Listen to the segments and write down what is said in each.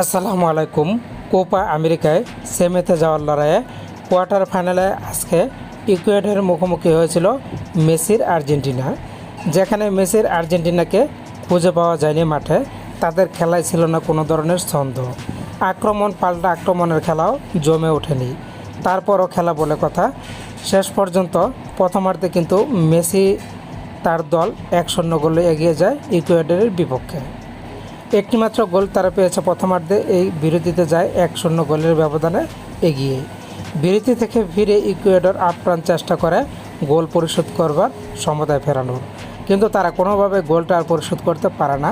আসসালামু আলাইকুম। কোপা আমেরিকায় সেমিতে যাওয়ার লড়াইয়ে কোয়ার্টার ফাইনালে আজকে ইকুয়েডের মুখোমুখি হয়েছিল মেসির আর্জেন্টিনা। যেখানে মেসির আর্জেন্টিনাকে খুঁজে পাওয়া যায়নি মাঠে, তাদের খেলায় ছিল না কোনো ধরনের ছন্দ। আক্রমণ পাল্টা আক্রমণের খেলাও জমে ওঠেনি। তারপরও খেলা বলে কথা, শেষ পর্যন্ত প্রথমার্ধে কিন্তু মেসি তার দল এক শূন্য গোলে এগিয়ে যায় ইকুয়েডরের বিপক্ষে। একটিমাত্র গোল তারা পেয়েছে প্রথমার্ধে। এই বিরতিতে যায় এক শূন্য গোলের ব্যবধানে এগিয়ে। বিরতি থেকে ফিরে ইকুয়েডর আপ্রাণ চেষ্টা করে গোল পরিশোধ করবার সমতায় ফেরানোর। কিন্তু তারা কোনোভাবে গোলটা আর পরিশোধ করতে পারে না।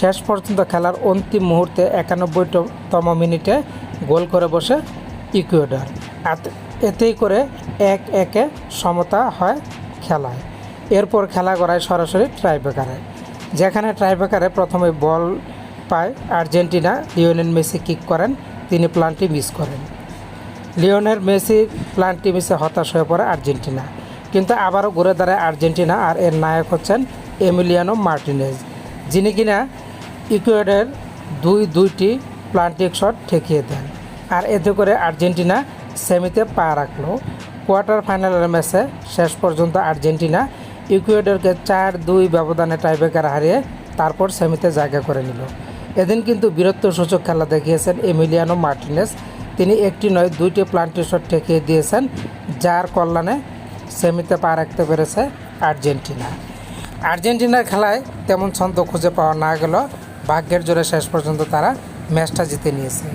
শেষ পর্যন্ত খেলার অন্তিম মুহূর্তে একানব্বইতম মিনিটে গোল করে বসে ইকুয়েডর। এতেই করে এক একে সমতা হয় খেলায়। এরপর খেলা করায় সরাসরি ট্রাইবেকারে যেখানে ট্রাইবেকারে প্রথমে বল পায়। আর্জেন্টিনা লিওনেল মেসি কিক করেন, তিনি প্লানটি মিস করেন। লিওনেল মেসির প্লানটি মিসে হতাশ হয়ে পড়ে আর্জেন্টিনা। কিন্তু আবারও ঘুরে দাঁড়ায় আর্জেন্টিনা আর এর নায়ক হচ্ছেন এমিলিয়ানো মার্টিনেজ, যিনি কিনা ইকুয়েডের দুই দুইটি প্লান্টিক শট ঠেকিয়ে দেন। আর এতে করে আর্জেন্টিনা সেমিতে পা রাখল। কোয়ার্টার ফাইনালের ম্যাচে শেষ পর্যন্ত আর্জেন্টিনা ইকুয়েডরকে চার দুই ব্যবধানে টাইব্রেকার হারিয়ে তারপর সেমিতে জায়গা করে নিল। এদিন কিন্তু বীরত্বসূচক খেলা দেখিয়েছেন এমিলিয়ানো মার্টিনেস। তিনি একটি নয়, দুইটি প্লান্টি শট ঠেকিয়ে দিয়েছেন, যার কল্যাণে সেমিতে পা রাখতে পেরেছে আর্জেন্টিনা। আর্জেন্টিনার খেলায় তেমন ছন্দ খুঁজে পাওয়া না গেল ভাগ্যের জোরে শেষ পর্যন্ত তারা ম্যাচটা জিতে নিয়েছে।